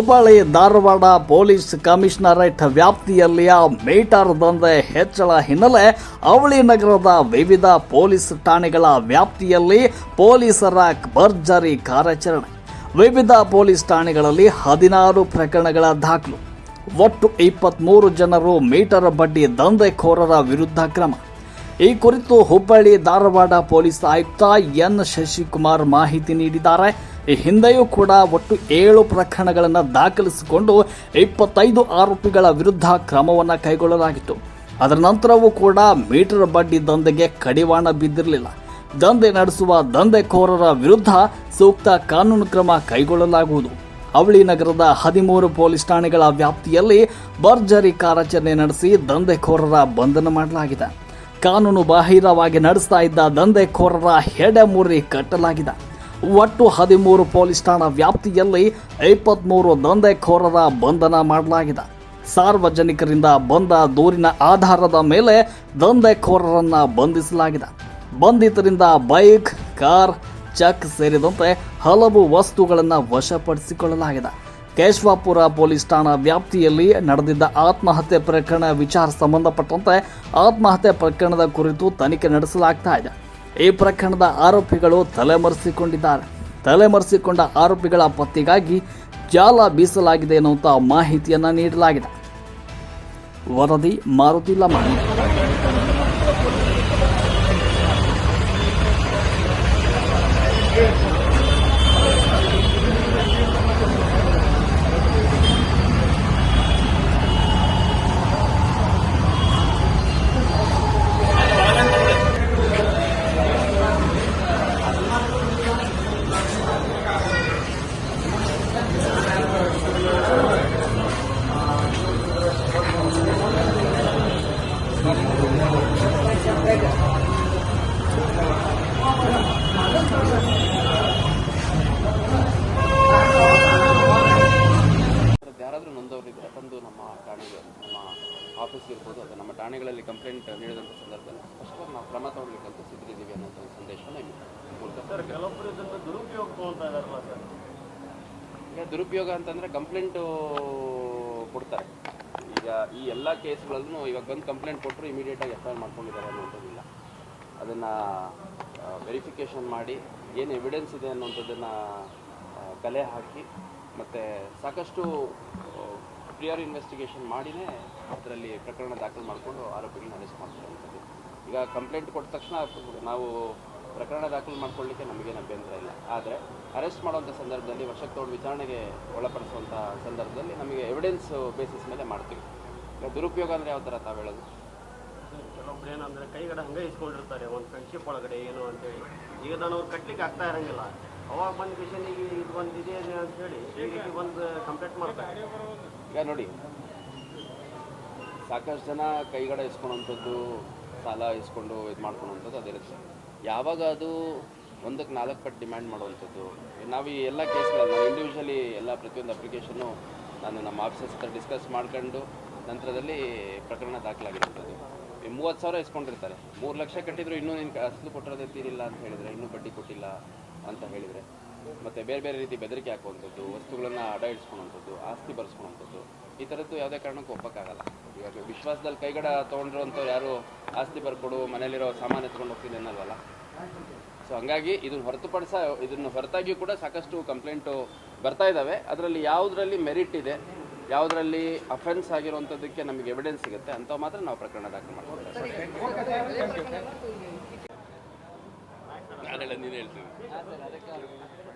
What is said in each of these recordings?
Hubballi Dharwad police commissionerate ವ್ಯಾಪ್ತಿಯಲ್ಲಿಯ meter ದಂಧೆ ಹೆಚ್ಚಳ ಹಿನ್ನೆಲೆ ಅವಳಿ ನಗರದ ವಿವಿಧ ಪೊಲೀಸ್ ಠಾಣೆಗಳ ವ್ಯಾಪ್ತಿಯಲ್ಲಿ ಪೊಲೀಸರ ಭರ್ಜರಿ ಕಾರ್ಯಾಚರಣೆ. ವಿವಿಧ ಪೊಲೀಸ್ ಠಾಣೆಗಳಲ್ಲಿ ಹದಿನಾರು ಪ್ರಕರಣಗಳ ದಾಖಲು. ಒಟ್ಟು ಇಪ್ಪತ್ಮೂರು ಜನರು ಮೀಟರ್ ಬಡ್ಡಿ ದಂಧೆಕೋರರ ವಿರುದ್ಧ ಕ್ರಮ. ಈ ಕುರಿತು ಹುಬ್ಬಳ್ಳಿ ಧಾರವಾಡ ಪೊಲೀಸ್ ಆಯುಕ್ತ ಎನ್ ಶಶಿಕುಮಾರ್ ಮಾಹಿತಿ ನೀಡಿದ್ದಾರೆ. ಈ ಹಿಂದೆಯೂ ಕೂಡ ಒಟ್ಟು ಏಳು ಪ್ರಕರಣಗಳನ್ನು ದಾಖಲಿಸಿಕೊಂಡು ಇಪ್ಪತ್ತೈದು ಆರೋಪಿಗಳ ವಿರುದ್ಧ ಕ್ರಮವನ್ನು ಕೈಗೊಳ್ಳಲಾಗಿತ್ತು. ಅದರ ನಂತರವೂ ಕೂಡ ಮೀಟರ್ ಬಡ್ಡಿ ದಂಧೆಗೆ ಕಡಿವಾಣ ಬಿದ್ದಿರಲಿಲ್ಲ. ದಂಧೆ ನಡೆಸುವ ದಂಧೆಕೋರರ ವಿರುದ್ಧ ಸೂಕ್ತ ಕಾನೂನು ಕ್ರಮ ಕೈಗೊಳ್ಳಲಾಗುವುದು. ಅವಳಿ ನಗರದ ಹದಿಮೂರು ಪೊಲೀಸ್ ಠಾಣೆಗಳ ವ್ಯಾಪ್ತಿಯಲ್ಲಿ ಭರ್ಜರಿ ಕಾರ್ಯಾಚರಣೆ ನಡೆಸಿ ದಂಧೆಕೋರರ ಬಂಧನ ಮಾಡಲಾಗಿದೆ. ಕಾನೂನು ಬಾಹಿರವಾಗಿ ನಡೆಸ್ತಾ ಇದ್ದ ದಂಧೆಕೋರರ ಹೆಡೆಮುರಿ ಕಟ್ಟಲಾಗಿದೆ. ಒಟ್ಟು ಹದಿಮೂರು ಪೊಲೀಸ್ ಠಾಣಾ ವ್ಯಾಪ್ತಿಯಲ್ಲಿ ಇಪ್ಪತ್ಮೂರು ದಂಧೆಕೋರರ ಬಂಧನ ಮಾಡಲಾಗಿದೆ. ಸಾರ್ವಜನಿಕರಿಂದ ಬಂದ ದೂರಿನ ಆಧಾರದ ಮೇಲೆ ದಂಧೆಕೋರರನ್ನ ಬಂಧಿಸಲಾಗಿದೆ. ಬಂಧಿತರಿಂದ ಬೈಕ್, ಕಾರ್, ಚೆಕ್ ಸೇರಿದಂತೆ ಹಲವು ವಸ್ತುಗಳನ್ನು ವಶಪಡಿಸಿಕೊಳ್ಳಲಾಗಿದೆ. ಕೇಶವಾಪುರ ಪೊಲೀಸ್ ಠಾಣಾ ವ್ಯಾಪ್ತಿಯಲ್ಲಿ ನಡೆದಿದ್ದ ಆತ್ಮಹತ್ಯೆ ಪ್ರಕರಣ ವಿಚಾರ ಸಂಬಂಧಪಟ್ಟಂತೆ ಆತ್ಮಹತ್ಯೆ ಪ್ರಕರಣದ ಕುರಿತು ತನಿಖೆ ನಡೆಸಲಾಗ್ತಾ ಇದೆ. ಈ ಪ್ರಕರಣದ ಆರೋಪಿಗಳು ತಲೆಮರೆಸಿಕೊಂಡಿದ್ದಾರೆ. ತಲೆಮರೆಸಿಕೊಂಡ ಆರೋಪಿಗಳ ಪತ್ತೆಗಾಗಿ ಜಾಲ ಬೀಸಲಾಗಿದೆ ಎನ್ನುವಂತಹ ಮಾಹಿತಿಯನ್ನು ನೀಡಲಾಗಿದೆ. ವರದಿ ಮಾರುತಿ ಆಫೀಸ್ ಇರ್ಬೋದು ಅಥವಾ ನಮ್ಮ ಠಾಣೆಗಳಲ್ಲಿ ಕಂಪ್ಲೇಂಟ್ ನೀಡಿದಂಥ ಸಂದರ್ಭದಲ್ಲಿ ಫಸ್ಟ್ ನಾವು ಕ್ರಮ ತಗೊಳ್ಬೇಕಂತ ಸಿದ್ಧಿದ್ದೀವಿ ಅನ್ನೋಂಥ ಒಂದು ಸಂದೇಶವನ್ನು ಸರ್ ಕೆಲವೊಬ್ಬರು ಇದನ್ನು ದುರುಪಯೋಗ ತಗೊಳ್ತಾ ಇದಾರಲ್ಲ ಸರ್? ಈಗ ದುರುಪಯೋಗ ಅಂತಂದರೆ ಕಂಪ್ಲೇಂಟು ಕೊಡ್ತಾರೆ. ಈಗ ಈ ಎಲ್ಲ ಕೇಸ್ಗಳಲ್ಲೂ ಇವಾಗ ಬಂದು ಕಂಪ್ಲೇಂಟ್ ಕೊಟ್ಟರು ಇಮಿಡಿಯೇಟಾಗಿ ಎಫ್ ಐ ಆರ್ ಮಾಡ್ಕೊಂಡಿದ್ದಾರೆ ಅನ್ನುವಂಥದ್ದಿಲ್ಲ. ಅದನ್ನು ವೆರಿಫಿಕೇಷನ್ ಮಾಡಿ ಏನು ಎವಿಡೆನ್ಸ್ ಇದೆ ಅನ್ನುವಂಥದ್ದನ್ನು ಕಲೆ ಹಾಕಿ ಮತ್ತು ಸಾಕಷ್ಟು ಪ್ರಿಯರ್ ಇನ್ವೆಸ್ಟಿಗೇಷನ್ ಮಾಡಿನೇ ಅದರಲ್ಲಿ ಪ್ರಕರಣ ದಾಖಲು ಮಾಡಿಕೊಂಡು ಆರೋಪಿಗಳನ್ನ ಅರೆಸ್ಟ್ ಮಾಡ್ತಾರೆ ಈಗ ಕಂಪ್ಲೇಂಟ್ ಕೊಟ್ಟ ತಕ್ಷಣ ನಾವು ಪ್ರಕರಣ ದಾಖಲು ಮಾಡ್ಕೊಳ್ಳಿಕ್ಕೆ ನಮಗೇನು ಅಭ್ಯಂತರ ಇಲ್ಲ. ಆದರೆ ಅರೆಸ್ಟ್ ಮಾಡುವಂಥ ಸಂದರ್ಭದಲ್ಲಿ ವರ್ಷಕ್ಕೆ ತಗೊಂಡು ವಿಚಾರಣೆಗೆ ಒಳಪಡಿಸುವಂಥ ಸಂದರ್ಭದಲ್ಲಿ ನಮಗೆ ಎವಿಡೆನ್ಸ್ ಬೇಸಿಸ್ ಮೇಲೆ ಮಾಡ್ತೀವಿ. ಈಗ ದುರುಪಯೋಗ ಅಂದರೆ ಯಾವ ಥರ ತಾವು ಹೇಳೋದು? ಕೆಲವೊಬ್ರು ಏನಂದರೆ ಕೈಗಡೆ ಹಂಗೆ ಇಸ್ಕೊಂಡಿರ್ತಾರೆ, ಒಂದು ಫ್ರೆಂಡ್ಶಿಪ್ ಒಳಗಡೆ ಏನು ಅಂತೇಳಿ. ಈಗ ನಾನು ಅವ್ರು ಕಟ್ಲಿಕ್ಕೆ ಆಗ್ತಾ ಇರೋಂಗಿಲ್ಲ. ಅವಾಗ ಬಂದ ಕಿಶನಿಗೆ ಇದು ಬಂದಿದೆ ಇದೆ ಅಂತ ಹೇಳಿ ಈ ರೀತಿ ಒಂದು ಕಂಪ್ಲೇಂಟ್ ಮಾಡ್ತಾರೆ. ಈಗ ನೋಡಿ. ಸಾಕಷ್ಟು ಜನ ಕೈಗಡೆ ಇಸ್ಕೊಳೋಂಥದ್ದು, ಸಾಲ ಇಸ್ಕೊಂಡು ಇದು ಮಾಡ್ಕೊಳೋಂಥದ್ದು ಅದಿರುತ್ತೆ ಯಾವಾಗ ಅದು ಒಂದಕ್ಕೆ ನಾಲ್ಕು ಪಟ್ಟು ಡಿಮ್ಯಾಂಡ್ ಮಾಡುವಂಥದ್ದು ನಾವು ಈ ಎಲ್ಲ ಕೇಸ್ಗಳನ್ನು ನಾವು ಇಂಡಿವಿಜುವಲಿ ಎಲ್ಲ ಪ್ರತಿಯೊಂದು ಅಪ್ಲಿಕೇಶನ್ನು ನಾನು ನಮ್ಮ ಆಫೀಸರ್ಸ್ ಹತ್ರ ಡಿಸ್ಕಸ್ ಮಾಡ್ಕೊಂಡು ನಂತರದಲ್ಲಿ ಪ್ರಕರಣ ದಾಖಲಾಗಿರುವಂಥದ್ದು. ಈ ಮೂವತ್ತು ಸಾವಿರ ಇಸ್ಕೊಂಡಿರ್ತಾರೆ. ಮೂರು ಲಕ್ಷ ಕಟ್ಟಿದ್ರು ಇನ್ನೂ ನಿನ್ನ ಅಸಲು ಕೊಟ್ಟಿರೋದೇ ತೀರಿಲ್ಲ ಅಂತ ಹೇಳಿದರೆ, ಇನ್ನೂ ಬಡ್ಡಿ ಕೊಟ್ಟಿಲ್ಲ ಅಂತ ಹೇಳಿದರೆ. ಮತ್ತು ಬೇರೆ ಬೇರೆ ರೀತಿ ಬೆದರಿಕೆ ಹಾಕುವಂಥದ್ದು ವಸ್ತುಗಳನ್ನು ಅಡ ಇಡಿಸ್ಕೊಳ್ಳುವಂಥದ್ದು ಆಸ್ತಿ ಬರ್ಸ್ಕೊಳ್ಳುವಂಥದ್ದು ಈ ಥರದ್ದು ಯಾವುದೇ ಕಾರಣಕ್ಕೂ ಒಪ್ಪಕ್ಕಾಗಲ್ಲ. ಇವಾಗ ವಿಶ್ವಾಸದಲ್ಲಿ ಕೈಗಡ ತೊಗೊಂಡಿರೋಂಥವ್ರು ಯಾರು ಆಸ್ತಿ ಬರ್ಕೊಡು ಮನೇಲಿರೋ ಸಾಮಾನು ಎತ್ಕೊಂಡು ಅನ್ನಲ್ವಲ್ಲ? ಸೊ ಹಂಗಾಗಿ ಇದನ್ನು ಹೊರತುಪಡಿಸ ಇದನ್ನು ಹೊರತಾಗಿಯೂ ಕೂಡ ಸಾಕಷ್ಟು ಕಂಪ್ಲೇಂಟು ಬರ್ತಾ ಇದ್ದಾವೆ ಅದರಲ್ಲಿ ಯಾವುದರಲ್ಲಿ ಮೆರಿಟ್ ಇದೆ ಯಾವುದರಲ್ಲಿ ಅಫೆನ್ಸ್ ಆಗಿರುವಂಥದ್ದಕ್ಕೆ ನಮಗೆ ಎವಿಡೆನ್ಸ್ ಸಿಗುತ್ತೆ ಅಂತ ಮಾತ್ರ ನಾವು ಪ್ರಕರಣ ದಾಖಲು ಮಾಡ್ತೀವಿ. ನಾನು ಹೇಳ್ತೀನಿ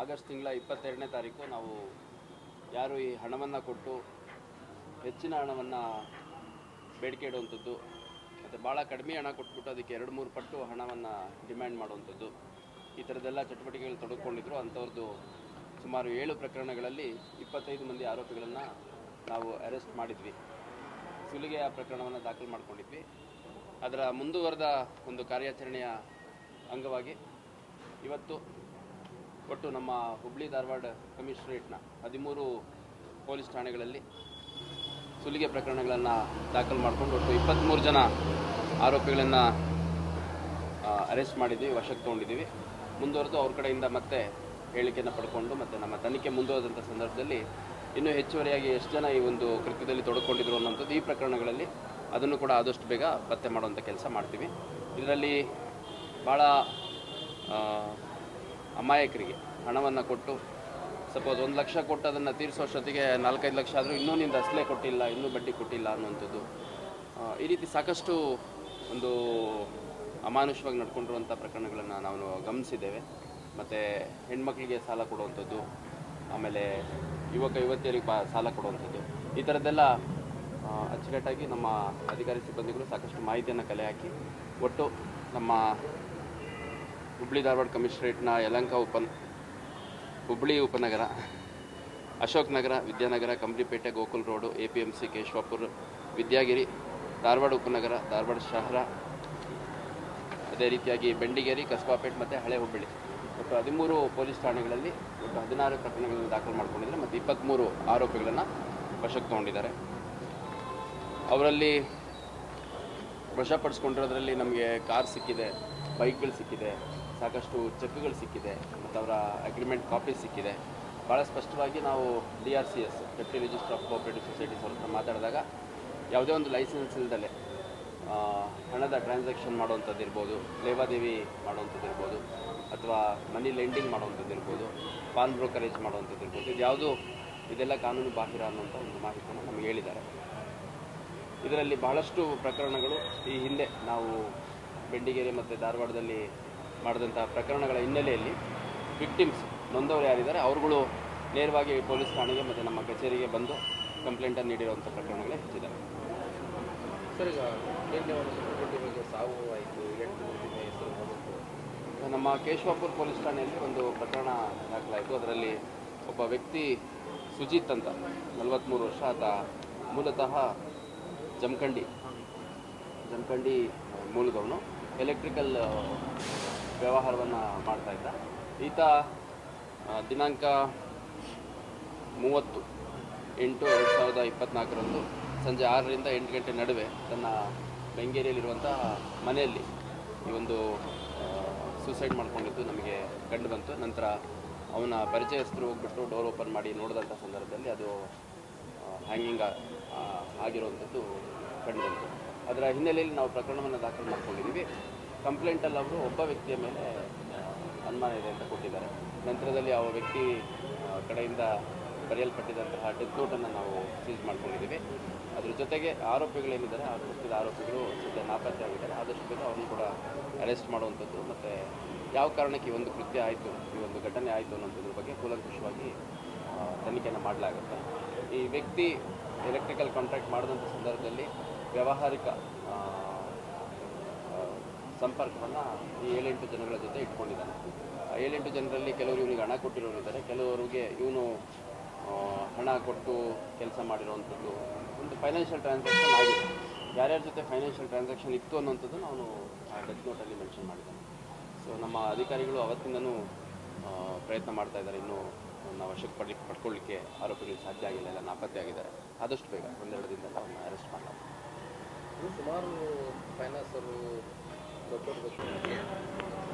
ಆಗಸ್ಟ್ ತಿಂಗಳ ಇಪ್ಪತ್ತೆರಡನೇ ತಾರೀಕು ನಾವು ಯಾರು ಈ ಹಣವನ್ನು ಕೊಟ್ಟು ಹೆಚ್ಚಿನ ಹಣವನ್ನು ಬೇಡಿಕೆ ಇಡುವಂಥದ್ದು, ಮತ್ತು ಭಾಳ ಕಡಿಮೆ ಹಣ ಕೊಟ್ಬಿಟ್ಟು ಅದಕ್ಕೆ ಎರಡು ಮೂರು ಪಟ್ಟು ಹಣವನ್ನು ಡಿಮ್ಯಾಂಡ್ ಮಾಡುವಂಥದ್ದು, ಈ ಥರದ್ದೆಲ್ಲ ಚಟುವಟಿಕೆಗಳು ತೊಡಗಿಕೊಂಡಿದ್ರು. ಅಂಥವ್ರದ್ದು ಸುಮಾರು ಏಳು ಪ್ರಕರಣಗಳಲ್ಲಿ ಇಪ್ಪತ್ತೈದು ಮಂದಿ ಆರೋಪಿಗಳನ್ನು ನಾವು ಅರೆಸ್ಟ್ ಮಾಡಿದ್ವಿ. ಸುಲಿಗೆಯ ಪ್ರಕರಣವನ್ನು ದಾಖಲು ಮಾಡಿಕೊಂಡಿದ್ವಿ. ಅದರ ಮುಂದುವರೆದ ಒಂದು ಕಾರ್ಯಾಚರಣೆಯ ಅಂಗವಾಗಿ ಇವತ್ತು ಒಟ್ಟು ನಮ್ಮ ಹುಬ್ಳಿ ಧಾರವಾಡ ಕಮಿಷನರೇಟ್ನ ಹದಿಮೂರು ಪೊಲೀಸ್ ಠಾಣೆಗಳಲ್ಲಿ ಸುಲಿಗೆ ಪ್ರಕರಣಗಳನ್ನು ದಾಖಲು ಮಾಡಿಕೊಂಡು ಒಟ್ಟು ಇಪ್ಪತ್ತ್ಮೂರು ಜನ ಆರೋಪಿಗಳನ್ನು ಅರೆಸ್ಟ್ ಮಾಡಿದ್ದೀವಿ ವಶಕ್ಕೆ ತೊಗೊಂಡಿದ್ದೀವಿ. ಮುಂದುವರೆದು ಅವ್ರ ಕಡೆಯಿಂದ ಮತ್ತೆ ಹೇಳಿಕೆಯನ್ನು ಪಡ್ಕೊಂಡು ಮತ್ತು ನಮ್ಮ ತನಿಖೆ ಮುಂದುವರೆದಂಥ ಸಂದರ್ಭದಲ್ಲಿ ಇನ್ನೂ ಹೆಚ್ಚುವರಿಯಾಗಿ ಎಷ್ಟು ಜನ ಈ ಒಂದು ಕೃತ್ಯದಲ್ಲಿ ತೊಡಕೊಂಡಿದ್ರು ಅನ್ನೋಂಥದ್ದು ಈ ಪ್ರಕರಣಗಳಲ್ಲಿ ಅದನ್ನು ಕೂಡ ಆದಷ್ಟು ಬೇಗ ಪತ್ತೆ ಮಾಡುವಂಥ ಕೆಲಸ ಮಾಡ್ತೀವಿ. ಇದರಲ್ಲಿ ಭಾಳ ಅಮಾಯಕರಿಗೆ ಹಣವನ್ನು ಕೊಟ್ಟು, ಸಪೋಸ್ ಒಂದು ಲಕ್ಷ ಕೊಟ್ಟು ಅದನ್ನು ತೀರಿಸೋಷ್ಟೊತ್ತಿಗೆ ನಾಲ್ಕೈದು ಲಕ್ಷ ಆದರೂ ಇನ್ನೂ ನಿಂದು ಅಸಲೇ ಕೊಟ್ಟಿಲ್ಲ, ಇನ್ನೂ ಬಡ್ಡಿ ಕೊಟ್ಟಿಲ್ಲ ಅನ್ನುವಂಥದ್ದು. ಈ ರೀತಿ ಸಾಕಷ್ಟು ಒಂದು ಅಮಾನುಷವಾಗಿ ನಡ್ಕೊಂಡಿರುವಂಥ ಪ್ರಕರಣಗಳನ್ನು ನಾವು ಗಮನಿಸಿದ್ದೇವೆ. ಮತ್ತು ಹೆಣ್ಮಕ್ಳಿಗೆ ಸಾಲ ಕೊಡುವಂಥದ್ದು, ಆಮೇಲೆ ಯುವಕ, ಯುವತಿಯರಿಗೆ ಸಾಲ ಕೊಡುವಂಥದ್ದು. ಈ ಥರದ್ದೆಲ್ಲ ಅಚ್ಚುಕಟ್ಟಾಗಿ ನಮ್ಮ ಅಧಿಕಾರಿ ಸಿಬ್ಬಂದಿಗಳು ಸಾಕಷ್ಟು ಮಾಹಿತಿಯನ್ನು ಕಲೆ ಹಾಕಿ, ಒಟ್ಟು ನಮ್ಮ ಹುಬ್ಳಿ ಧಾರವಾಡ ಕಮಿಷನರೇಟ್ನ ಯಲಂಕ ಉಪನ್, ಹುಬ್ಳಿ ಉಪನಗರ, Ashok Nagar, Vidyanagar, Kamplipete, Gokul road A P M C Keshavapur, Vidyagiri, Dharwad ಉಪನಗರ, ಧಾರವಾಡ ಶಹರ, ಅದೇ ರೀತಿಯಾಗಿ ಬೆಂಡಿಗೇರಿ, ಕಸ್ಬಾಪೇಟ್ ಮತ್ತು ಹಳೆ ಹುಬ್ಬಳ್ಳಿ ಒಟ್ಟು ಹದಿಮೂರು ಪೊಲೀಸ್ ಠಾಣೆಗಳಲ್ಲಿ ಒಟ್ಟು ಹದಿನಾರು ಪ್ರಕರಣಗಳನ್ನು ದಾಖಲು ಮಾಡಿಕೊಂಡಿದ್ದಾರೆ ಮತ್ತು ಇಪ್ಪತ್ತ್ಮೂರು ಆರೋಪಿಗಳನ್ನು ವಶಕ್ಕೆ ತಗೊಂಡಿದ್ದಾರೆ. ಅವರಲ್ಲಿ ವಶಪಡಿಸ್ಕೊಂಡಿರೋದ್ರಲ್ಲಿ ನಮಗೆ ಕಾರ್ ಸಿಕ್ಕಿದೆ. ಬೈಕ್ಗಳು ಸಿಕ್ಕಿದೆ, ಸಾಕಷ್ಟು ಚೆಕ್ಗಳು ಸಿಕ್ಕಿದೆ, ಮತ್ತು ಅವರ ಅಗ್ರಿಮೆಂಟ್ ಕಾಪಿ ಸಿಕ್ಕಿದೆ. ಭಾಳ ಸ್ಪಷ್ಟವಾಗಿ ನಾವು D R C S deputy registrar of cooperative societies ಅವ್ರ ಹತ್ರ ಮಾತಾಡಿದಾಗ ಯಾವುದೇ ಒಂದು ಲೈಸೆನ್ಸ್ ಇಲ್ದಲೆ ಹಣದ ಟ್ರಾನ್ಸಾಕ್ಷನ್ ಮಾಡುವಂಥದ್ದು ಇರ್ಬೋದು, ಲೇವಾದೇವಿ ಮಾಡುವಂಥದ್ದು ಇರ್ಬೋದು, ಅಥವಾ ಮನಿ ಲೆಂಡಿಂಗ್ ಮಾಡುವಂಥದ್ದು ಇರ್ಬೋದು ಪಾನ್ ಬ್ರೋಕರೇಜ್ ಮಾಡುವಂಥದ್ದು ಇರ್ಬೋದು, ಇದು ಯಾವುದು ಇದೆಲ್ಲ ಕಾನೂನು ಬಾಹಿರ ಅನ್ನುವಂಥ ಒಂದು ಮಾಹಿತಿಯನ್ನು ನಮಗೆ ಹೇಳಿದ್ದಾರೆ. ಇದರಲ್ಲಿ ಬಹಳಷ್ಟು ಪ್ರಕರಣಗಳು ಈ ಹಿಂದೆ ನಾವು ಬೆಂಡಿಗೇರಿ ಮತ್ತು ಧಾರವಾಡದಲ್ಲಿ ಮಾಡಿದಂಥ ಪ್ರಕರಣಗಳ ಹಿನ್ನೆಲೆಯಲ್ಲಿ ವಿಕ್ಟಿಮ್ಸ್ ನೊಂದವರು ಯಾರಿದ್ದಾರೆ ಅವರುಗಳು ನೇರವಾಗಿ ಪೊಲೀಸ್ ಠಾಣೆಗೆ ಮತ್ತು ನಮ್ಮ ಕಚೇರಿಗೆ ಬಂದು ಕಂಪ್ಲೇಂಟನ್ನು ನೀಡಿರುವಂಥ ಪ್ರಕರಣಗಳೇ ಹೆಚ್ಚಿದ್ದಾರೆ ಸರ್ ಈಗ ಬಗ್ಗೆ ಸಾವು ಆಯಿತು ನಮ್ಮ ಕೇಶವಾಪುರ ಪೊಲೀಸ್ ಠಾಣೆಯಲ್ಲಿ ಒಂದು ಪ್ರಕರಣ ದಾಖಲಾಯಿತು. ಅದರಲ್ಲಿ ಒಬ್ಬ ವ್ಯಕ್ತಿ ಸುಜಿತ್ ಅಂತ ನಲವತ್ತ್ಮೂರು ವರ್ಷ ಆತ ಮೂಲತಃ ಜಮಖಂಡಿ ಜಮಖಂಡಿ ಮೂಲದವನು. ಎಲೆಕ್ಟ್ರಿಕಲ್ ವ್ಯವಹಾರವನ್ನು ಮಾಡ್ತಾ ಇದ್ದ. ಈತ ದಿನಾಂಕ ಮೂವತ್ತು ಎಂಟು ಎರಡು ಸಾವಿರದ ಇಪ್ಪತ್ತ್ನಾಲ್ಕರಂದು ಸಂಜೆ ಆರರಿಂದ ಎಂಟು ಗಂಟೆ ನಡುವೆ ತನ್ನ ಬೆಂಗೇರಿಯಲ್ಲಿರುವಂಥ ಮನೆಯಲ್ಲಿ ಈ ಒಂದು ಸೂಸೈಡ್ ಮಾಡಿಕೊಂಡಿದ್ದು ನಮಗೆ ಕಂಡು ಬಂತು. ನಂತರ ಅವನ ಪರಿಚಯಸ್ಥರು ಹೋಗ್ಬಿಟ್ಟು ಡೋರ್ ಓಪನ್ ಮಾಡಿ ನೋಡಿದಂಥ ಸಂದರ್ಭದಲ್ಲಿ ಅದು ಹ್ಯಾಂಗಿಂಗ್ ಆಗಿರುವಂಥದ್ದು ಕಂಡು ಬಂತು. ಅದರ ಹಿನ್ನೆಲೆಯಲ್ಲಿ ನಾವು ಪ್ರಕರಣವನ್ನು ದಾಖಲು ಮಾಡ್ಕೊಂಡಿದ್ದೀವಿ. ಕಂಪ್ಲೇಂಟಲ್ಲಿ ಅವರು ಒಬ್ಬ ವ್ಯಕ್ತಿಯ ಮೇಲೆ ಅನುಮಾನ ಇದೆ ಅಂತ ಕೊಟ್ಟಿದ್ದಾರೆ. ನಂತರದಲ್ಲಿ ಆ ವ್ಯಕ್ತಿ ಕಡೆಯಿಂದ ಬರೆಯಲ್ಪಟ್ಟಿದ್ದಂತಹ ಡೆತ್ ನೋಟನ್ನು ನಾವು ಸೀಸ್ ಮಾಡ್ಕೊಂಡಿದ್ದೀವಿ. ಅದ್ರ ಜೊತೆಗೆ ಆರೋಪಿಗಳೇನಿದ್ದಾರೆ, ಆ ಕೃತ್ಯದ ಆರೋಪಿಗಳು ಸದ್ಯ ನಾಪತ್ತೆ ಆಗಿದ್ದಾರೆ ಆದಷ್ಟು ಬೇಗ ಅವ್ರನ್ನ ಕೂಡ ಅರೆಸ್ಟ್ ಮಾಡುವಂಥದ್ದು ಮತ್ತು ಯಾವ ಕಾರಣಕ್ಕೆ ಈ ಒಂದು ಕೃತ್ಯ ಆಯಿತು, ಈ ಒಂದು ಘಟನೆ ಆಯಿತು ಅನ್ನೋದ್ರ ಬಗ್ಗೆ ಕೂಲಂಕುಷವಾಗಿ ತನಿಖೆಯನ್ನು ಮಾಡಲಾಗುತ್ತೆ. ಈ ವ್ಯಕ್ತಿ ಎಲೆಕ್ಟ್ರಿಕಲ್ ಕಾಂಟ್ರಾಕ್ಟ್ ಮಾಡಿದಂಥ ಸಂದರ್ಭದಲ್ಲಿ ವ್ಯಾವಹಾರಿಕ ಸಂಪರ್ಕವನ್ನು ಈ ಏಳೆಂಟು ಜನಗಳ ಜೊತೆ ಇಟ್ಕೊಂಡಿದ್ದಾನೆ ಏಳೆಂಟು ಜನರಲ್ಲಿ ಕೆಲವರು ಇವನಿಗೆ ಹಣ ಕೊಟ್ಟಿರೋರು ಇದ್ದಾರೆ, ಕೆಲವರಿಗೆ ಇವನು ಹಣ ಕೊಟ್ಟು ಕೆಲಸ ಮಾಡಿರೋವಂಥದ್ದು ಒಂದು ಫೈನಾನ್ಷಿಯಲ್ ಟ್ರಾನ್ಸಾಕ್ಷನ್ ಆಗಿದೆ. ಯಾರ್ಯಾರ ಜೊತೆ ಫೈನಾನ್ಷಿಯಲ್ ಟ್ರಾನ್ಸಾಕ್ಷನ್ ಇತ್ತು ಅನ್ನೋಂಥದ್ದು ನಾನು ಆ ಡೆತ್ ನೋಟಲ್ಲಿ ಮೆನ್ಷನ್ ಮಾಡಿದ್ದೇನೆ. ಸೊ ನಮ್ಮ ಅಧಿಕಾರಿಗಳು ಅವತ್ತಿಂದನೂ ಪ್ರಯತ್ನ ಮಾಡ್ತಾ ಇದ್ದಾರೆ. ಇನ್ನೂ ನಾವು ವಶಕ್ಕೆ ಪಡಿ ಪಡ್ಕೊಳ್ಳಿಕ್ಕೆ ಆರೋಪಿಗಳಿಗೆ ಸಾಧ್ಯ ಆಗಿಲ್ಲ, ಎಲ್ಲ ನಾಪತ್ತೆ ಆಗಿದ್ದಾರೆ. ಆದಷ್ಟು ಬೇಗ ಒಂದೆರಡು ದಿನದಲ್ಲಿ ಅವನ್ನ ಅರೆಸ್ಟ್ ಮಾಡಲಾಗುತ್ತೆ ಇದು ಸುಮಾರು ಫೈನಾನ್ಸರು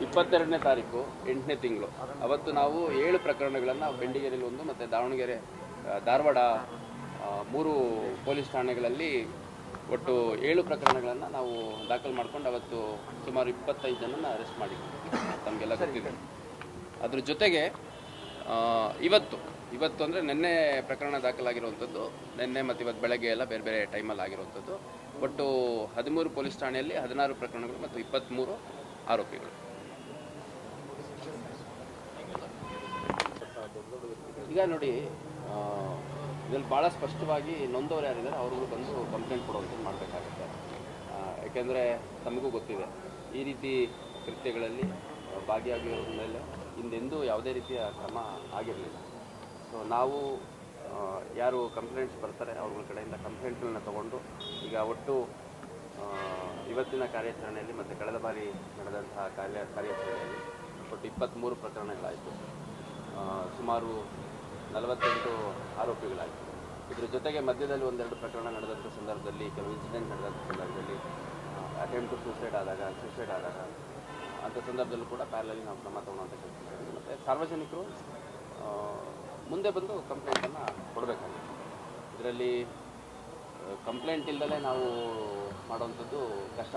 ಇಪ್ಪತ್ತೆರಡನೇ ತಾರೀಕು ಎಂಟನೇ ತಿಂಗಳು. ಅವತ್ತು ನಾವು ಏಳು ಪ್ರಕರಣಗಳನ್ನು ಬೆಂಡಿಗೇರಿಲಿ ಒಂದು ಮತ್ತು ದಾವಣಗೆರೆ ಧಾರವಾಡ ಮೂರು ಪೊಲೀಸ್ ಠಾಣೆಗಳಲ್ಲಿ ಒಟ್ಟು ಏಳು ಪ್ರಕರಣಗಳನ್ನು ನಾವು ದಾಖಲು ಮಾಡ್ಕೊಂಡು ಅವತ್ತು ಸುಮಾರು ಇಪ್ಪತ್ತೈದು ಜನನ ಅರೆಸ್ಟ್ ಮಾಡಿದ್ವಿ. ತಮಗೆಲ್ಲ ಗೊತ್ತಿದೆ. ಅದ್ರ ಜೊತೆಗೆ ಇವತ್ತು ಇವತ್ತು ಅಂದರೆ ನಿನ್ನೆ ಪ್ರಕರಣ ದಾಖಲಾಗಿರುವಂಥದ್ದು. ನಿನ್ನೆ ಮತ್ತು ಇವತ್ತು ಬೆಳಗ್ಗೆ ಎಲ್ಲ ಬೇರೆ ಬೇರೆ ಟೈಮಲ್ಲಿ ಆಗಿರುವಂಥದ್ದು. ಒಟ್ಟು ಹದಿಮೂರು ಪೊಲೀಸ್ ಠಾಣೆಯಲ್ಲಿ ಹದಿನಾರು ಪ್ರಕರಣಗಳು ಮತ್ತು ಇಪ್ಪತ್ತ್ಮೂರು ಆರೋಪಿಗಳು. ಈಗ ನೋಡಿ ಇದರಲ್ಲಿ ಭಾಳ ಸ್ಪಷ್ಟವಾಗಿ ನೊಂದವರು ಯಾರಿದ್ದಾರೆ ಅವ್ರಿಗೂ ಬಂದು ಕಂಪ್ಲೇಂಟ್ ಕೊಡುವಂಥದ್ದು ಮಾಡಬೇಕಾಗುತ್ತೆ. ಯಾಕೆಂದರೆ ತಮಗೂ ಗೊತ್ತಿದೆ. ಈ ರೀತಿ ಕೃತ್ಯಗಳಲ್ಲಿ ಭಾಗಿಯಾಗಿರೋದ್ರ ಮೇಲೆ ಹಿಂದೆಂದೂ ಯಾವುದೇ ರೀತಿಯ ಕ್ರಮ ಆಗಿರಲಿಲ್ಲ. ಸೊ ನಾವು ಯಾರು ಕಂಪ್ಲೇಂಟ್ಸ್ ಬರ್ತಾರೆ ಅವ್ರ ಕಡೆಯಿಂದ ಕಂಪ್ಲೇಂಟ್ಗಳನ್ನ ತಗೊಂಡು ಈಗ ಒಟ್ಟು ಇವತ್ತಿನ ಕಾರ್ಯಾಚರಣೆಯಲ್ಲಿ ಮತ್ತು ಕಳೆದ ಬಾರಿ ನಡೆದಂತಹ ಕಾರ್ಯ, ಕಾರ್ಯಾಚರಣೆಯಲ್ಲಿ ಒಟ್ಟು ಇಪ್ಪತ್ತ್ಮೂರು ಪ್ರಕರಣಗಳಾಯಿತು. ಸುಮಾರು ನಲವತ್ತೆಂಟು ಆರೋಪಿಗಳಾಯಿತು. ಇದ್ರ ಜೊತೆಗೆ ಮಧ್ಯದಲ್ಲಿ ಒಂದೆರಡು ಪ್ರಕರಣ ನಡೆದಂಥ ಸಂದರ್ಭದಲ್ಲಿ, ಕೆಲವು ಇನ್ಸಿಡೆಂಟ್ ನಡೆದಂಥ ಸಂದರ್ಭದಲ್ಲಿ ಅಟೆಂಪ್ಟ್ ಟು ಸೂಸೈಡ್ ಆದಾಗ ಸೂಸೈಡ್ ಆದಾಗ ಅಂಥ ಸಂದರ್ಭದಲ್ಲೂ ಕೂಡ ಪ್ಯಾರಲಲ್ಲಿ ನಾವು ಕ್ರಮ ತಗೊಳ್ಳುವಂಥ ಕೆಲಸ ಮಾಡಿದ್ವಿ ಮತ್ತು ಸಾರ್ವಜನಿಕರು ಮುಂದೆ ಬಂದು ಕಂಪ್ಲೇಂಟನ್ನು ಕೊಡಬೇಕಾಗಿದೆ ಇದರಲ್ಲಿ ಕಂಪ್ಲೇಂಟ್ ಇಲ್ಲದೆ ನಾವು ಮಾಡುವಂಥದ್ದು ಕಷ್ಟ.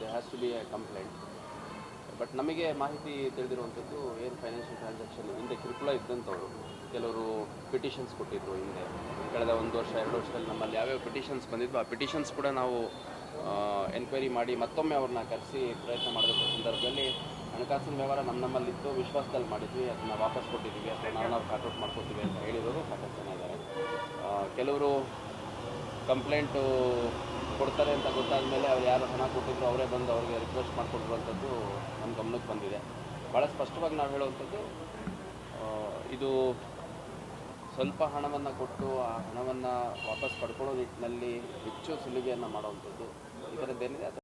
They has to be a complaint but ನಮಗೆ ಮಾಹಿತಿ ತಿಳಿದಿರುವಂಥದ್ದು ಏನು ಫೈನಾನ್ಷಿಯಲ್ ಟ್ರಾನ್ಸಾಕ್ಷನ್ ಹಿಂದೆ ಕಿರುಕುಳ ಇದ್ದಂಥವ್ರು. ಕೆಲವರು ಪಿಟಿಷನ್ಸ್ ಕೊಟ್ಟಿದ್ರು ಹಿಂದೆ. ಕಳೆದ ಒಂದು ವರ್ಷ, ಎರಡು ವರ್ಷದಲ್ಲಿ ನಮ್ಮಲ್ಲಿ ಯಾವ್ಯಾವ ಪಿಟಿಷನ್ಸ್ ಬಂದಿದ್ವು ಆ ಪಿಟಿಷನ್ಸ್ ಕೂಡ ನಾವು ಎನ್ಕ್ವೈರಿ ಮಾಡಿ ಮತ್ತೊಮ್ಮೆ ಅವ್ರನ್ನ ಕರೆಸಿ ಪ್ರಯತ್ನ ಮಾಡಿದಂಥ ಸಂದರ್ಭದಲ್ಲಿ ಹಣಕಾಸಿನ ವ್ಯವಹಾರ ನಮ್ಮ ನಮ್ಮಲ್ಲಿತ್ತು, ವಿಶ್ವಾಸದಲ್ಲಿ ಮಾಡಿದ್ವಿ, ಅದನ್ನು ವಾಪಸ್ ಕೊಟ್ಟಿದ್ದೀವಿ ಅಥವಾ ನಾವು ನಾವು ಕಾಟೌಟ್ ಮಾಡ್ಕೊತೀವಿ ಅಂತ ಹೇಳಿರೋರು ಸಾಕಷ್ಟು ಜನ ಇದ್ದಾರೆ. ಕೆಲವರು ಕಂಪ್ಲೇಂಟು ಕೊಡ್ತಾರೆ ಅಂತ ಗೊತ್ತಾದ ಮೇಲೆ ಅವ್ರು ಯಾರು ಹಣ ಕೊಟ್ಟಿದ್ರು ಅವರೇ ಬಂದು ಅವ್ರಿಗೆ ರಿಕ್ವೆಸ್ಟ್ ಮಾಡಿಕೊಟ್ಟಿರುವಂಥದ್ದು ನಮ್ಮ ಗಮನಕ್ಕೆ ಬಂದಿದೆ. ಭಾಳ ಸ್ಪಷ್ಟವಾಗಿ ನಾವು ಹೇಳುವಂಥದ್ದು ಇದು ಸ್ವಲ್ಪ ಹಣವನ್ನು ಕೊಟ್ಟು ಆ ಹಣವನ್ನು ವಾಪಸ್ ಪಡ್ಕೊಳ್ಳೋ ನಿಟ್ಟಿನಲ್ಲಿ ಹೆಚ್ಚು ಸುಲಿಗೆಯನ್ನು ಮಾಡುವಂಥದ್ದು ಈ ಥರದ್ದೇನಿದೆ ಅದು